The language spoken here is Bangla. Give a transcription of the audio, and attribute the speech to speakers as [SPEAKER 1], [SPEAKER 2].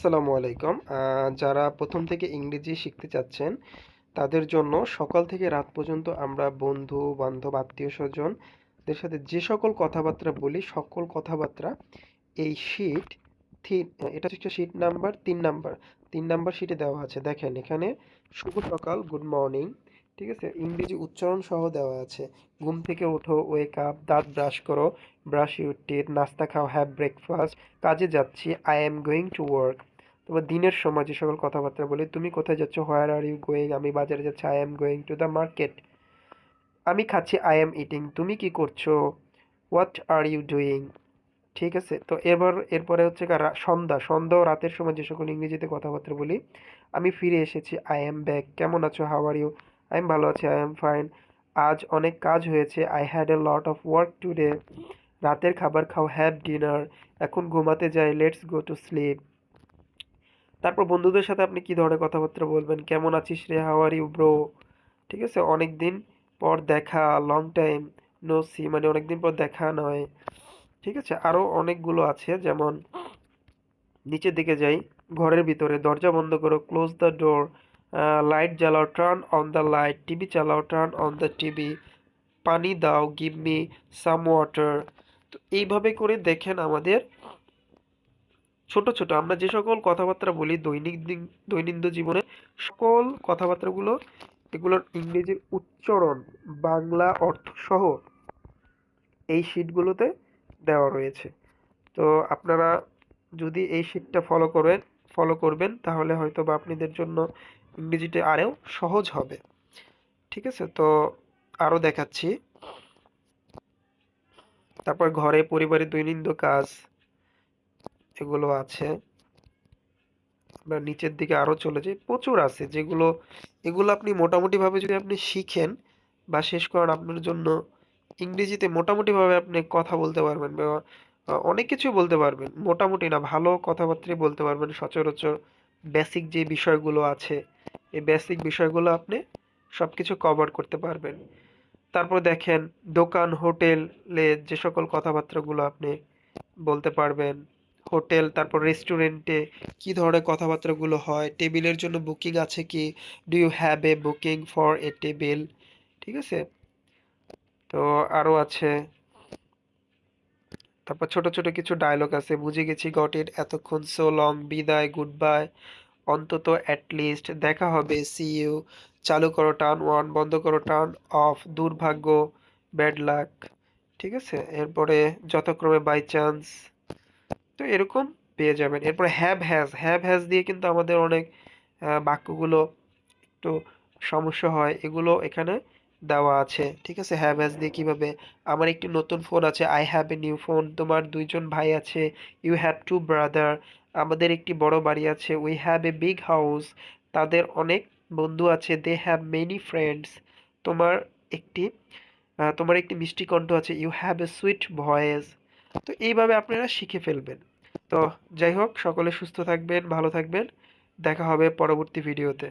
[SPEAKER 1] আসসালামু আলাইকুম। যারা প্রথম থেকে ইংরেজি শিখতে চাচ্ছেন, তাদের জন্য সকাল থেকে রাত পর্যন্ত আমরা বন্ধু, বান্ধব, আত্মীয় স্বজনদের সাথে যে সকল কথাবার্তা বলি, সকল কথাবার্তা, এই শিট এটা হচ্ছে শিট নাম্বার তিন নাম্বার তিন নাম্বার শিটে দেওয়া আছে। দেখেন এখানে, শুভ সকাল গুড মর্নিং ঠিক আছে? ইংরেজি উচ্চারণ সহ দেওয়া আছে। ঘুম থেকে ওঠো ওয়েক আপ দাঁত ব্রাশ করো ব্রাশ ইউর নাস্তা খাও হ্যাভ ব্রেকফাস্ট কাজে যাচ্ছি I am going to work তোমার দিনের সময় যে সকল কথাবার্তা বলি, তুমি কোথায় যাচ্ছ? হোয়ার আর ইউ গোয়িং আমি বাজারে যাচ্ছি। I am going to the market আমি খাচ্ছি আই এম ইটিং তুমি কি করছ? হোয়াট আর ইউ ডুইং ঠিক আছে? তো এবার, এরপরে হচ্ছে সন্ধ্যা। সন্ধ্যা রাতের সময় যে সকল ইংরেজিতে কথাবার্তা বলি, আমি ফিরে এসেছি। আই এম ব্যাক কেমন আছো? How are you I am ভালো আছি আই এম ফাইন আজ অনেক কাজ হয়েছে। I had a lot of work today রাতের খাবার খাও। হ্যাভ ডিনার এখন ঘুমাতে যাই। লেটস গো টু স্লিপ তারপর বন্ধুদের সাথে আপনি কি ধরনের কথাবার্তা বলবেন? কেমন আছিস রে? হাউ আর ইউ ব্রো ঠিক আছে? অনেক দিন পর দেখা লং টাইম নো সি মানে অনেক দিন পর দেখা নয়। ঠিক আছে? আরও অনেকগুলো আছে, যেমন নিচের দিকে যাই, ঘরের ভিতরে, দরজা বন্ধ করো ক্লোজ দ্য ডোর লাইট জ্বালাও turn on the light TV চালাও টার্ন অন দ্য টিভি পানি দাও গিভ মি সাম ওয়াটার তো এইভাবে করে দেখেন আমাদের ছোট ছোট। আমরা যে সকল কথাবার্তা বলি দৈনিক দিন, দৈনন্দিন জীবনে, সকল কথাবার্তাগুলো, এগুলোর ইংরেজির উচ্চারণ, বাংলা অর্থ সহ এই শিটগুলোতে দেওয়া রয়েছে। তো আপনারা যদি এই শিটটা ফলো করেন ফলো করবেন, তাহলে হয়তো বা আপনাদের জন্য ইংরেজিটা আরও সহজ হবে। ঠিক আছে? তো আরও দেখাচ্ছি। তারপর ঘরে পরিবারের দৈনন্দিন কাজ এগুলো আছে। আমরা নিচের দিকে আরও চলে যাই। প্রচুর আছে যেগুলো, এগুলো আপনি মোটামুটিভাবে যদি আপনি শিখেন বা শেষ করেন আপনার জন্য ইংরেজিতে মোটামুটিভাবে আপনি কথা বলতে পারবেন বা অনেক কিছু বলতে পারবেন। মোটামুটি না, ভালো কথাবার্তাই বলতে পারবেন, সচরাচর বেসিক যে বিষয়গুলো আছে, এই বেসিক বিষয়গুলো আপনি সব কিছু কভার করতে পারবেন। তারপর দেখেন দোকান, হোটেলে যে সকল কথাবার্তাগুলো আপনি বলতে পারবেন হোটেল, তারপর রেস্টুরেন্টে কি ধরনের কথাবার্তাগুলো হয়, টেবিলের জন্য বুকিং আছে কি do you have a booking for a table ঠিক আছে? তো আরও আছে। তারপর ছোট ছোট কিছু ডায়লগ আছে। বুঝে গেছি গট ইট এতক্ষণ সো লং বিদায় গুড বাই অন্তত অ্যাটলিস্ট দেখা হবে সি ইউ চালু করো টার্ন ওয়ান বন্ধ করো টার্ন অফ দুর্ভাগ্য ব্যাড লাক ঠিক আছে? এরপরে যথাক্রমে বাই চান্স তো এরকম পেয়ে যাবেন। এরপরে হ্যাভ হ্যাজ হ্যাভ হ্যাজ দিয়ে কিন্তু আমাদের অনেক বাক্যগুলো একটু সমস্যা হয়, এগুলো এখানে দেওয়া আছে। ঠিক আছে? হ্যাভ হ্যাজ দিয়ে কীভাবে? আমার একটি নতুন ফোন আছে I have a new phone তোমার দুইজন ভাই আছে ইউ হ্যাভ টু ব্রাদার আমাদের একটি বড় বাড়ি আছে we have a big house তাদের অনেক বন্ধু আছে দে হ্যাভ মেনি ফ্রেন্ডস তোমার একটি তোমার একটি মিষ্টি কণ্ঠ আছে you have a sweet voice তো এইভাবে আপনারা শিখে ফেলবেন। তো যাই হোক সকলে সুস্থ থাকবেন ভালো থাকবেন। দেখা হবে পরবর্তী ভিডিওতে।